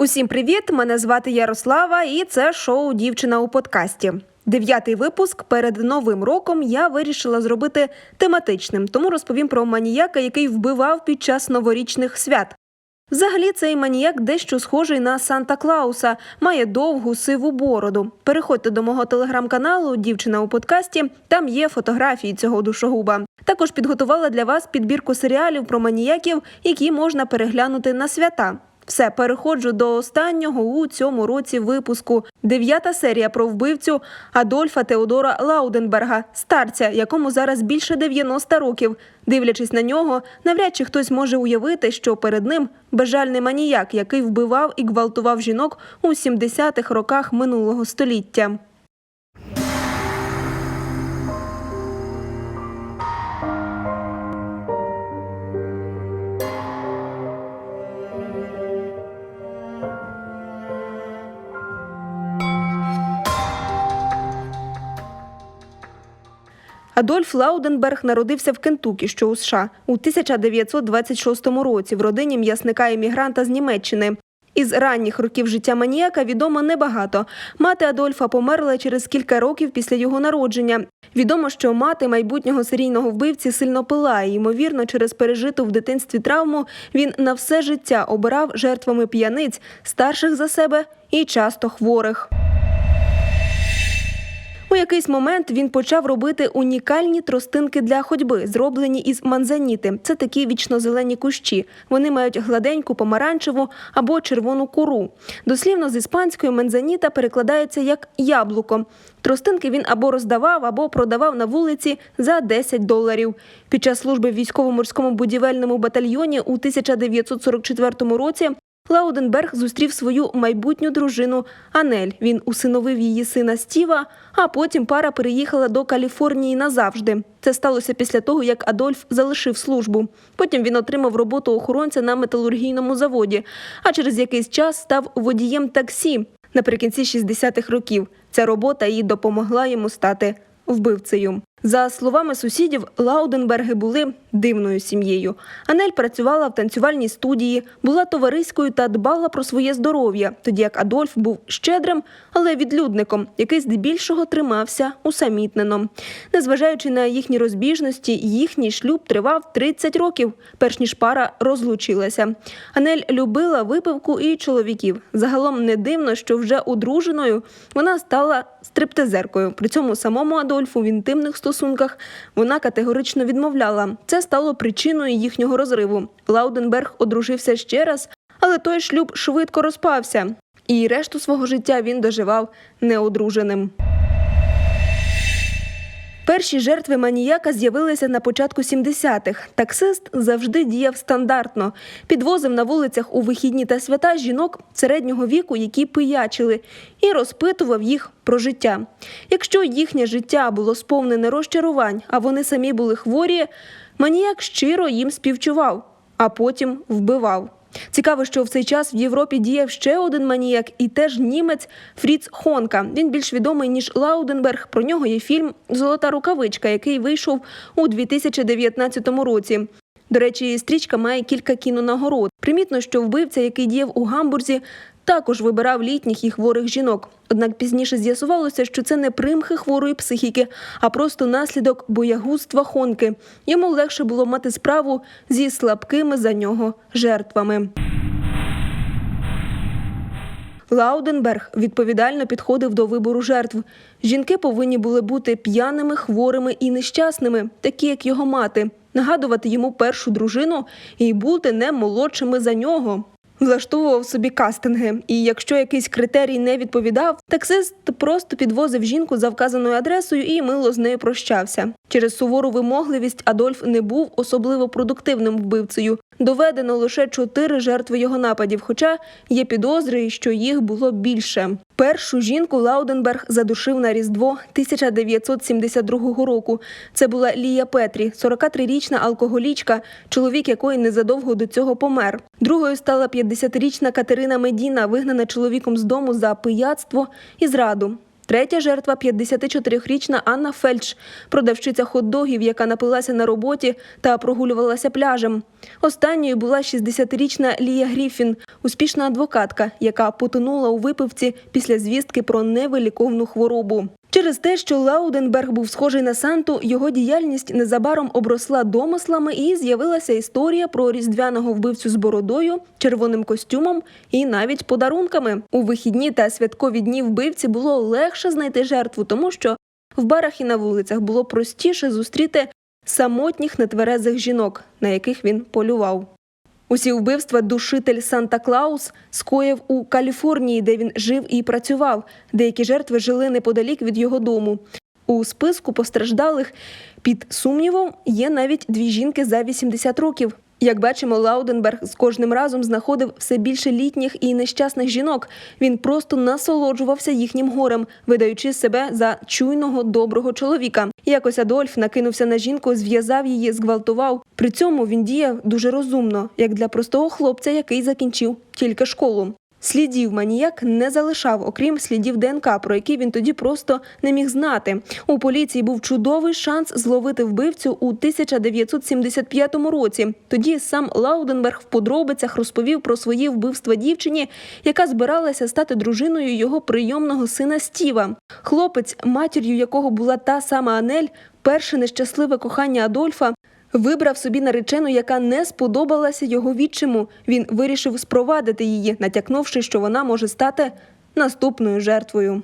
Усім привіт! Мене звати Ярослава, і це шоу Дівчина у подкасті. Дев'ятий випуск перед новим роком я вирішила зробити тематичним, тому розповім про маніяка, який вбивав під час новорічних свят. Взагалі, цей маніяк дещо схожий на Санта Клауса, має довгу сиву бороду. Переходьте до мого телеграм-каналу Дівчина у подкасті. Там є фотографії цього душогуба. Також підготувала для вас підбірку серіалів про маніяків, які можна переглянути на свята. Все, переходжу до останнього у цьому році випуску. Дев'ята серія про вбивцю Адольфа Теодора Лауденберга, старця, якому зараз більше 90 років. Дивлячись на нього, навряд чи хтось може уявити, що перед ним безжальний маніяк, який вбивав і гвалтував жінок у 70-х роках минулого століття. Адольф Лауденберг народився в Кентукі, що у США, у 1926 році в родині м'ясника-іммігранта з Німеччини. Із ранніх років життя маніяка відомо небагато. Мати Адольфа померла через кілька років після його народження. Відомо, що мати майбутнього серійного вбивці сильно пила, і, ймовірно, через пережиту в дитинстві травму він на все життя обирав жертвами п'яниць, старших за себе і часто хворих. У якийсь момент він почав робити унікальні тростинки для ходьби, зроблені із манзаніти. Це такі вічнозелені кущі. Вони мають гладеньку, помаранчеву або червону кору. Дослівно з іспанської манзаніта перекладається як яблуко. Тростинки він або роздавав, або продавав на вулиці за 10 доларів. Під час служби в військово-морському будівельному батальйоні у 1944 році Лауденберг зустрів свою майбутню дружину Анель. Він усиновив її сина Стіва, а потім пара переїхала до Каліфорнії назавжди. Це сталося після того, як Адольф залишив службу. Потім він отримав роботу охоронця на металургійному заводі, а через якийсь час став водієм таксі наприкінці 60-х років. Ця робота їй допомогла йому стати вбивцею. За словами сусідів, Лауденберги були дивною сім'єю. Анель працювала в танцювальній студії, була товариською та дбала про своє здоров'я, тоді як Адольф був щедрим, але відлюдником, який здебільшого тримався усамітнено. Незважаючи на їхні розбіжності, їхній шлюб тривав 30 років, перш ніж пара розлучилася. Анель любила випивку і чоловіків. Загалом не дивно, що вже одруженою вона стала стриптизеркою. При цьому самому Адольфу в інтимних стосунках вона категорично відмовляла. Це стало причиною їхнього розриву. Лауденберг одружився ще раз, але той шлюб швидко розпався, і решту свого життя він доживав неодруженим. Перші жертви маніяка з'явилися на початку 70-х. Таксист завжди діяв стандартно. Підвозив на вулицях у вихідні та свята жінок середнього віку, які пиячили, і розпитував їх про життя. Якщо їхнє життя було сповнене розчарувань, а вони самі були хворі, маніяк щиро їм співчував, а потім вбивав. Цікаво, що в цей час в Європі діяв ще один маніяк, і теж німець Фріц Хонка. Він більш відомий ніж Лауденберг. Про нього є фільм Золота рукавичка, який вийшов у 2019 році. До речі, стрічка має кілька кінонагород. Примітно, що вбивця, який діяв у Гамбурзі, також вибирав літніх і хворих жінок. Однак пізніше з'ясувалося, що це не примхи хворої психіки, а просто наслідок боягузтва Хонки. Йому легше було мати справу зі слабкими за нього жертвами. Лауденберг відповідально підходив до вибору жертв. Жінки повинні були бути п'яними, хворими і нещасними, такі як його мати, нагадувати йому першу дружину і бути не молодшими за нього. Влаштовував собі кастинги, і якщо якийсь критерій не відповідав, таксист просто підвозив жінку за вказаною адресою і мило з нею прощався. Через сувору вимогливість Адольф не був особливо продуктивним вбивцею. Доведено лише чотири жертви його нападів, хоча є підозри, що їх було більше. Першу жінку Лауденберг задушив на різдво 1972 року. Це була Лія Петрі, 43-річна алкоголічка, чоловік якої незадовго до цього помер. Другою стала 50-річна Катерина Медіна, вигнана чоловіком з дому за пияцтво і зраду. Третя жертва 54-річна Анна Фельдш, продавчиця хот-догів, яка напилася на роботі та прогулювалася пляжем. Останньою була 60-річна Лія Гріфін, успішна адвокатка, яка потонула у випивці після звістки про невиліковну хворобу. Через те, що Лауденберг був схожий на Санту, його діяльність незабаром обросла домислами і з'явилася історія про різдвяного вбивцю з бородою, червоним костюмом і навіть подарунками. У вихідні та святкові дні вбивці було легше знайти жертву, тому що в барах і на вулицях було простіше зустріти самотніх нетверезих жінок, на яких він полював. Усі вбивства душитель Санта Клаус скоїв у Каліфорнії, де він жив і працював. Деякі жертви жили неподалік від його дому. У списку постраждалих під сумнівом є навіть дві жінки за 80 років. Як бачимо, Лауденберг з кожним разом знаходив все більше літніх і нещасних жінок. Він просто насолоджувався їхнім горем, видаючи себе за чуйного доброго чоловіка. Якось Адольф накинувся на жінку, зв'язав її, зґвалтував. При цьому він діяв дуже розумно, як для простого хлопця, який закінчив тільки школу. Слідів маніяк не залишав, окрім слідів ДНК, про які він тоді просто не міг знати. У поліції був чудовий шанс зловити вбивцю у 1975 році. Тоді сам Лауденберг в подробицях розповів про свої вбивства дівчині, яка збиралася стати дружиною його прийомного сина Стіва. Хлопець, матір'ю якого була та сама Анель, перше нещасливе кохання Адольфа. Вибрав собі наречену, яка не сподобалася його відчиму. Він вирішив спровадити її, натякнувши, що вона може стати наступною жертвою.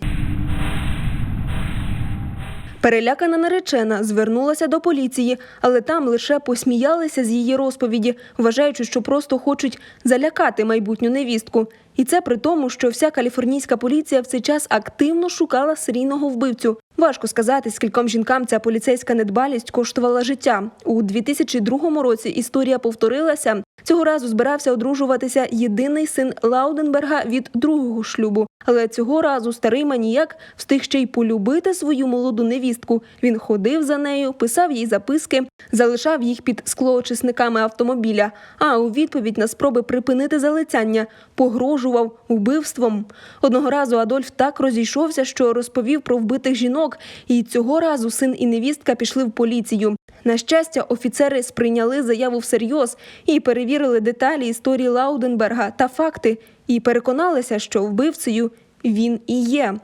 Перелякана наречена звернулася до поліції, але там лише посміялися з її розповіді, вважаючи, що просто хочуть залякати майбутню невістку. І це при тому, що вся каліфорнійська поліція в цей час активно шукала серійного вбивцю. Важко сказати, скільком жінкам ця поліцейська недбалість коштувала життя. У 2002 році історія повторилася. Цього разу збирався одружуватися єдиний син Лауденберга від другого шлюбу. Але цього разу старий маніяк встиг ще й полюбити свою молоду невістку. Він ходив за нею, писав їй записки, залишав їх під склоочисниками автомобіля. А у відповідь на спроби припинити залицяння погрожував убивством. Одного разу Адольф так розійшовся, що розповів про вбитих жінок, і цього разу син і невістка пішли в поліцію. На щастя, офіцери сприйняли заяву всерйоз і перевірили деталі історії Лауденберга та факти, і переконалися, що вбивцею він і є.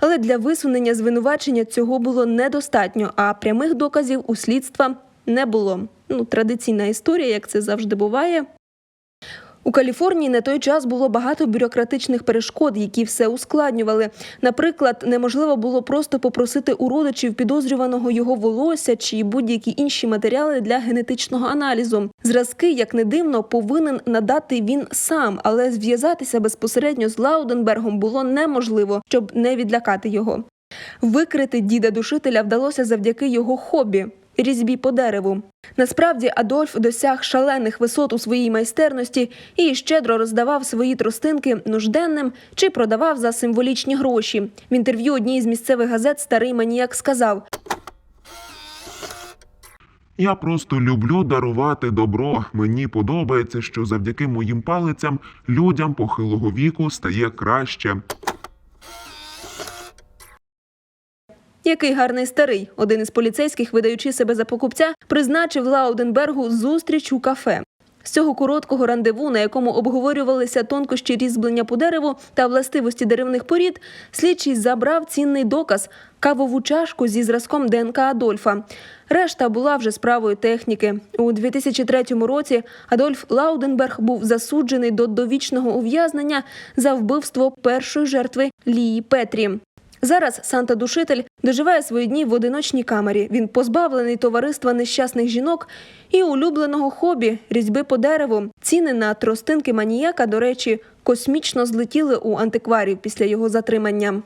Але для висунення звинувачення цього було недостатньо, а прямих доказів у слідства не було. Ну, традиційна історія, як це завжди буває. У Каліфорнії на той час було багато бюрократичних перешкод, які все ускладнювали. Наприклад, неможливо було просто попросити у родичів підозрюваного його волосся чи будь-які інші матеріали для генетичного аналізу. Зразки, як не дивно, повинен надати він сам, але зв'язатися безпосередньо з Лауденбергом було неможливо, щоб не відлякати його. Викрити діда душителя вдалося завдяки його хобі різьбі по дереву. Насправді Адольф досяг шалених висот у своїй майстерності і щедро роздавав свої тростинки нужденним чи продавав за символічні гроші. В інтерв'ю одній з місцевих газет старий маніяк сказав: Я просто люблю дарувати добро. Мені подобається, що завдяки моїм палицям людям похилого віку стає краще. Який гарний старий. Один із поліцейських, видаючи себе за покупця, призначив Лауденбергу зустріч у кафе. З цього короткого рандеву, на якому обговорювалися тонкощі різьблення по дереву та властивості деревних порід, слідчий забрав цінний доказ кавову чашку зі зразком ДНК Адольфа. Решта була вже справою техніки. У 2003 році Адольф Лауденберг був засуджений до довічного ув'язнення за вбивство першої жертви Лії Петрі. Зараз Санта Душитель доживає свої дні в одиночній камері. Він позбавлений товариства нещасних жінок і улюбленого хобі різьби по дереву. Ціни на тростинки маніяка, до речі, космічно злетіли у антикварів після його затримання.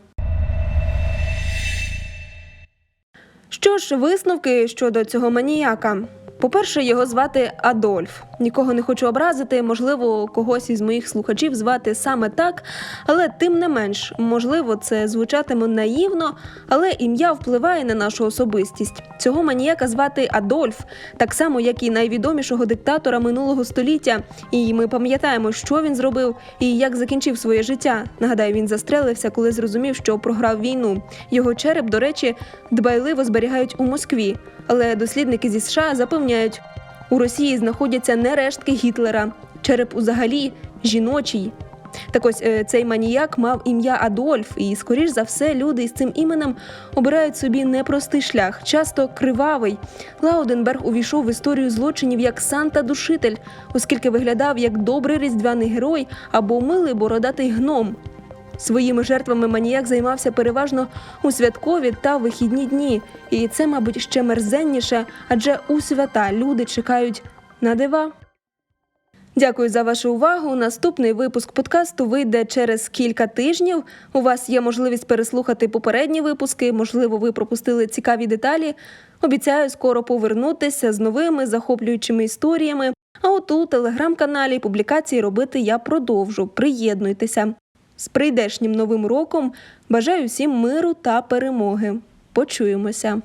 Що ж, висновки щодо цього маніяка. По-перше, його звати Адольф. Нікого не хочу образити, можливо, когось із моїх слухачів звати саме так, але тим не менш, можливо, це звучатиме наївно, але ім'я впливає на нашу особистість. Цього маніяка звати Адольф, так само як і найвідомішого диктатора минулого століття. І ми пам'ятаємо, що він зробив і як закінчив своє життя. Нагадаю, він застрелився, коли зрозумів, що програв війну. Його череп, до речі, дбайливо зберігають у Москві. Але дослідники зі США запевняють, у Росії знаходяться не рештки Гітлера. Череп узагалі жіночий. Так ось е, цей маніяк мав ім'я Адольф, і, скоріш за все, люди із цим іменем обирають собі непростий шлях, часто кривавий. Лауденберг увійшов в історію злочинів як Санта-душитель, оскільки виглядав як добрий різдвяний герой або милий бородатий гном. Своїми жертвами маніяк займався переважно у святкові та вихідні дні, і це, мабуть, ще мерзенніше, адже у свята люди чекають на дива. Дякую за вашу увагу. Наступний випуск подкасту вийде через кілька тижнів. У вас є можливість переслухати попередні випуски. Можливо, ви пропустили цікаві деталі. Обіцяю скоро повернутися з новими захоплюючими історіями. А от у телеграм-каналі публікації робити я продовжу. Приєднуйтеся. З прийдешнім новим роком бажаю всім миру та перемоги. Почуємося.